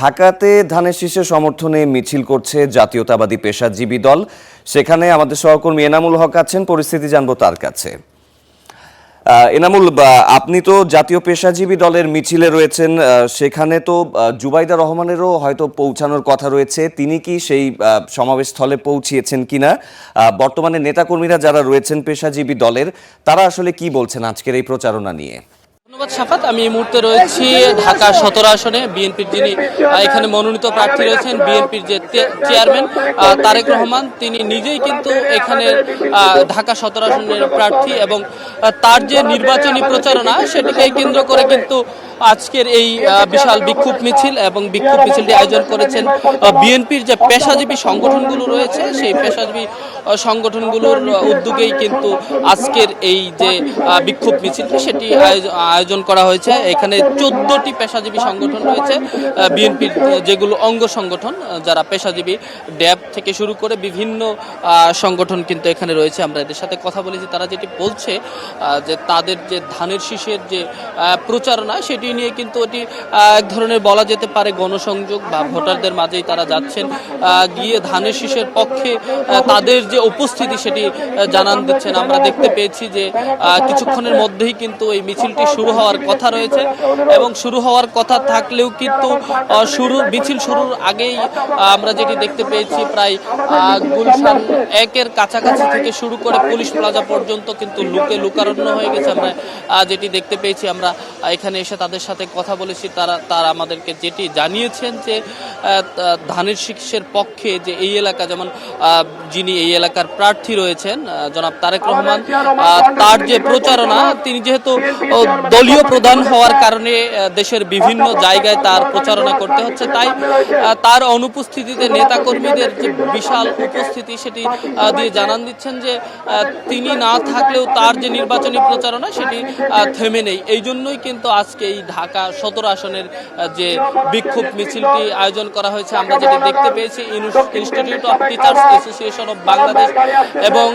ঢাকাতে ধানের শীষের সমর্থনে মিছিল করছে জাতীয়তাবাদী পেশাজীবী দল। সেখানে আমাদের সহকর্মী এনামুল হক আছেন, পরিস্থিতি জানব তার কাছে। এনামুল আপনি তো জাতীয় পেশাজীবী দলের মিছিলে রয়েছেন সেখানে তো জুবাইদা রহমানেরও হয়তো পৌঁছানোর কথা রয়েছে। তিনি কি সেই সমাবেশস্থলে পৌঁছিয়েছেন কিনা? বর্তমানে নেতাকর্মীরা যারা রয়েছেন পেশাজীবী দলের, তারা আসলে কি বলছেন আজকের এই প্রচারণা নিয়ে? সাফাত। আমি এই মুহূর্তে রয়েছি ঢাকা সতেরো আসনে। বিএনপির যিনি এখানে মনোনীত প্রার্থী রয়েছেন, বিএনপির যে চেয়ারম্যান তারেক রহমান, তিনি নিজেই কিন্তু এখানে ঢাকা সতেরো আসনের প্রার্থী এবং তার যে নির্বাচনী প্রচারণা, সেটিকে কেন্দ্র করে কিন্তু আজকের এই বিশাল বিক্ষোভ মিছিল এবং বিক্ষোভ মিছিলটি আয়োজন করেছেন বিএনপির যে পেশাজীবী সংগঠনগুলো রয়েছে, সেই পেশাজীবী সংগঠনগুলোর উদ্যোগেই কিন্তু আজকের এই যে বিক্ষোভ মিছিলটি সেটি আয়োজ- আয়োজন করা হয়েছে। এখানে চোদ্দটি পেশাজীবী সংগঠন রয়েছে। বিএনপির যেগুলো অঙ্গ সংগঠন যারা পেশাজীবী ড্যাব থেকে শুরু করে বিভিন্ন সংগঠন কিন্তু এখানে রয়েছে। আমরা এদের সাথে কথা বলেছি। তারা যেটি বলছে যে তাদের যে ধানের শীষের যে প্রচারণা, সেটি নিয়ে কিন্তু এটি এক ধরনের বলা যেতে পারে গণসংযোগ বা ভোটারদের মাঝেই তারা যাচ্ছেন গিয়ে ধানের শীষের পক্ষে তাদের যে উপস্থিতি সেটি জানান দিচ্ছেন। আমরা দেখতে পেয়েছি যে কিছুক্ষণের মধ্যেই কিন্তু এই মিছিলটি শুরু হওয়ার কথা রয়েছে এবং শুরু হওয়ার কথা থাকলেও কিন্তু শুরু, মিছিল শুরুর আগেই আমরা যেটি দেখতে পেয়েছি প্রায় গুলশান একের কাছাকাছি থেকে শুরু করে পুলিশ প্লাজা পর্যন্ত কিন্তু লুকে লুকারণ্য হয়ে গেছে। আমরা যেটি দেখতে পেয়েছি, আমরা এখানে এসে তাদের সাথে কথা বলেছি। তারা তারা আমাদেরকে যেটি জানিয়েছেন যে ধানের শীষের পক্ষে যে এই এলাকা, যেমন যিনি এই এলাকার প্রার্থী রয়েছেন জনাব তারেক রহমান। তার যে প্রচারণা, তিনি যেহেতু দলীয় প্রধান হওয়ার কারণে দেশের বিভিন্ন জায়গায় তার প্রচারণা করতে হচ্ছে। তাই তার অনুপস্থিতিতে নেতাকর্মীদের যে বিশাল উপস্থিতি, সেটি দিয়ে জানান দিচ্ছেন যে তিনি না থাকলেও তার যে নির্বাচনী প্রচারণা, সেটি থেমে নেই। এই জন্যই কিন্তু আজকে এই ঢাকা সদর আসনের যে বিক্ষোভ মিছিলটি আয়োজন করা হয়েছে, আমরা যেটি দেখতে পেয়েছি, institute of teachers association of Bangladesh এবং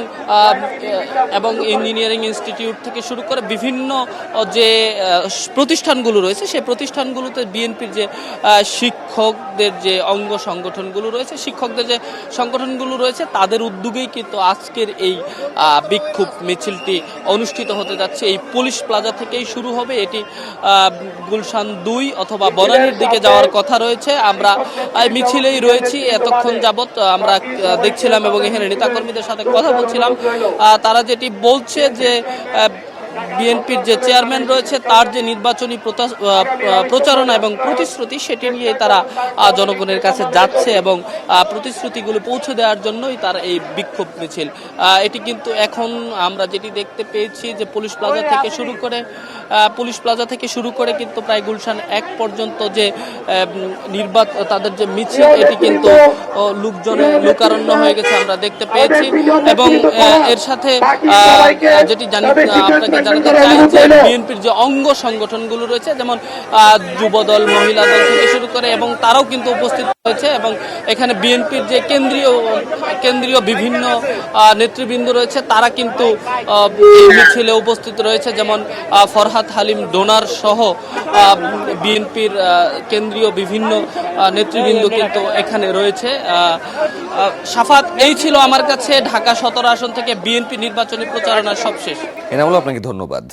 এবং ইঞ্জিনিয়ারিং ইনস্টিটিউট থেকে শুরু করে বিভিন্ন যে প্রতিষ্ঠানগুলো রয়েছে সেই প্রতিষ্ঠানগুলোতে বিএনপির যে শিক্ষকদের যে অঙ্গ সংগঠনগুলো রয়েছে শিক্ষকদের যে সংগঠনগুলো রয়েছে তাদের উদ্যোগেই কিন্তু আজকের এই বিক্ষোভ মিছিলটি অনুষ্ঠিত হতে যাচ্ছে। এই পুলিশ প্লাজা থেকেই শুরু হবে। এটি আহ, গুলশান দুই অথবা বনানীর দিকে যাওয়ার কথা রয়েছে। আমরা মিছিলেই রয়েছি। এতক্ষণ যাবৎ আমরা দেখছিলাম এবং এখানে নেতাকর্মীদের সাথে কথা বলছিলাম। তারা যেটি বলছে যে বিএনপির যে চেয়ারম্যান রয়েছে, তার যে নির্বাচনী প্রচারণা এবং প্রতিশ্রুতি, সেটি নিয়ে তারা জনগণের কাছে যাচ্ছে এবং প্রতিশ্রুতিগুলো পৌঁছে দেওয়ার জন্যই তার এই বিক্ষোভ মিছিল। এটি কিন্তু এখন আমরা যেটি দেখতে পেয়েছি যে পুলিশ প্লাজা থেকে শুরু করে পুলিশ প্লাজা থেকে শুরু করে কিন্তু প্রায় গুলশান এক পর্যন্ত যে নির্বাচন তাদের যে মিছিল, এটি কিন্তু লোকজনে লোকারণ্য হয়ে গেছে, আমরা দেখতে পেয়েছি। এবং এর সাথে যেটি জানি আপনাকে জানাতে চাই যে বিএনপির যে অঙ্গ সংগঠনগুলো রয়েছে, যেমন যুবদল মহিলা দল থেকে শুরু করে, এবং তারাও কিন্তু উপস্থিত হয়েছে এবং এখানে বিএনপির যে কেন্দ্রীয় কেন্দ্রীয় বিভিন্ন নেতৃবৃন্দ রয়েছে, তারা কিন্তু মিছিলে উপস্থিত রয়েছে। যেমন ফরহাদ হালিম ডোনার সহ বিএনপির কেন্দ্রীয় বিভিন্ন নেতৃবৃন্দ কিন্তু এখানে রয়েছে। সাফাত, এই ছিল আমার কাছে ঢাকা সতেরো আসন থেকে বিএনপি নির্বাচনী প্রচারণার সবশেষ। এনামুল আপনাকে ধন্যবাদ।